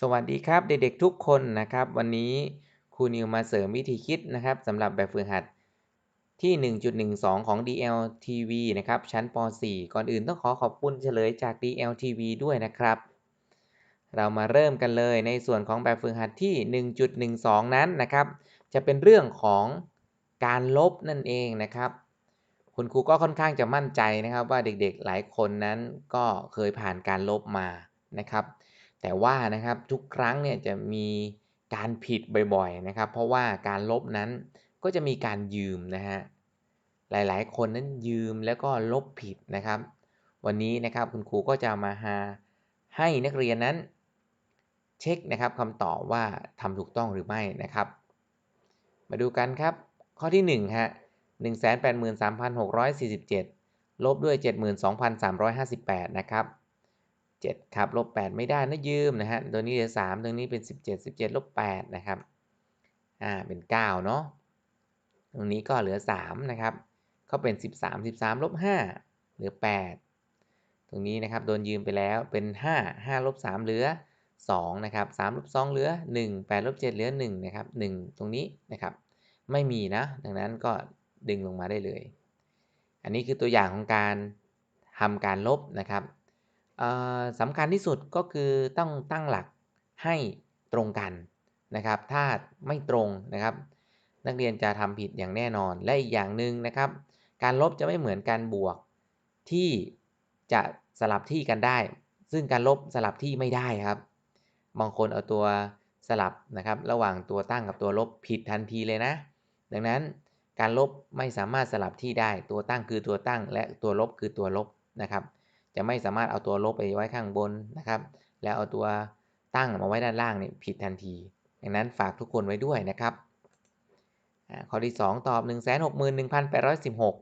สวัสดีครับเด็กๆทุกคนนะครับ วันนี้ครูนิวมาเสริมวิธีคิดนะครับสำหรับแบบฝึกหัดที่ 1.12 ของ DLTV นะครับ ชั้นป .4 ก่อนอื่นต้องขอขอบคุณเฉลยจาก DLTV ด้วยนะครับ เรามาเริ่มกันเลยในส่วนของแบบฝึกหัดที่ 1.12 นั้นนะครับ จะเป็นเรื่องของการลบนั่นเองนะครับ คุณครูก็ค่อนข้างจะมั่นใจนะครับว่าเด็กๆหลายคนนั้นก็เคยผ่านการลบมานะครับ แต่ว่านะครับทุกครั้งเนี่ยจะมีการผิดบ่อยๆนะครับ เพราะว่าการลบนั้นก็จะมีการยืมนะฮะหลายๆ คนนั้นยืมแล้วก็ลบผิดนะครับ วันนี้นะครับคุณครูก็จะมาหาให้นักเรียนนั้น เช็คนะครับคำตอบว่าทำถูกต้องหรือไม่นะครับ มาดูกันครับ ข้อที่1ฮะ183,647 ลบด้วย 72,358 นะครับ 7ครับลบ8ไม่ได้นะยืมนะฮะตัวนี้เหลือ3ตรงนี้เป็น 17 17ลบ8นะครับอ่าเป็น9เนาะตรงนี้ก็เหลือ3นะครับก็เป็น 13 13ลบ5เหลือ 8 ตรงนี้นะครับโดนยืมไปแล้วเป็น5 5ลบ3เหลือ2นะครับ3ลบ2เหลือ 1 8ลบ7เหลือ1นะครับ1ตรงนี้นะครับไม่มีนะ ดังนั้นก็ดึงลงมาได้เลย อันนี้คือตัวอย่างของการทำการลบนะครับ สำคัญที่สุดก็คือต้องตั้งหลักให้ตรงกันนะครับ ถ้าไม่ตรงนะครับ นักเรียนจะทำผิดอย่างแน่นอน และอีกอย่างหนึ่งนะครับ การลบจะไม่เหมือนการบวกที่จะสลับที่กันได้ ซึ่งการลบสลับที่ไม่ได้ครับ บางคนเอาตัวสลับนะครับ ระหว่างตัวตั้งกับตัวลบผิดทันทีเลยนะ ดังนั้นการลบไม่สามารถสลับที่ได้ ตัวตั้งคือตัวตั้ง และตัวลบคือตัวลบนะครับ จะไม่สามารถเอาตัวลบไปไว้ข้างบนนะครับ แล้วเอาตัวตั้งมาไว้ด้านล่างเนี่ยผิดทันทีดังนั้นฝากทุกคนไว้ด้วยนะครับ ข้อที่ 2 ตอบ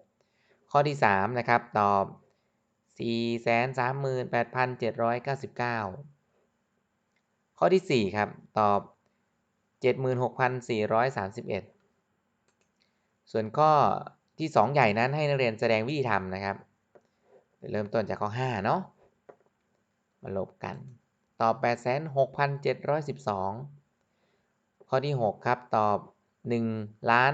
161,816 ข้อที่ 3 นะครับ ตอบ 438,799 ข้อที่ 4 ครับ ตอบ 76,431 ส่วนข้อที่ 2 ใหญ่นั้นให้นักเรียนแสดงวิธีทำนะครับ เริ่มต้นจากข้อ5เนาะมาลบกันตอบ 86,712 ข้อที่ 6 ครับ ตอบ1ล้าน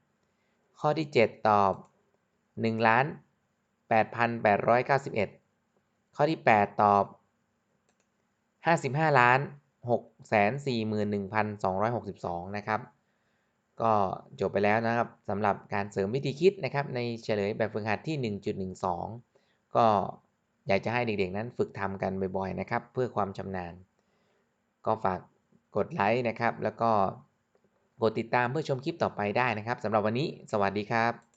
5825 ข้อที่ 7 ตอบ1ล้าน8,891 ข้อที่ 8 ตอบ 55ล้าน641,262 นะครับ ก็จบไปแล้วนะครับสำหรับการเสริมวิธีคิดนะครับในเฉลยแบบฝึกหัดที่ 1.12 ก็อยากจะให้เด็กๆนั้นฝึกทำกันบ่อยๆนะครับ เพื่อความชำนาญ ก็ฝากกดไลค์นะครับ แล้วก็กดติดตามเพื่อชมคลิปต่อไปได้นะครับสำหรับวันนี้ สวัสดีครับ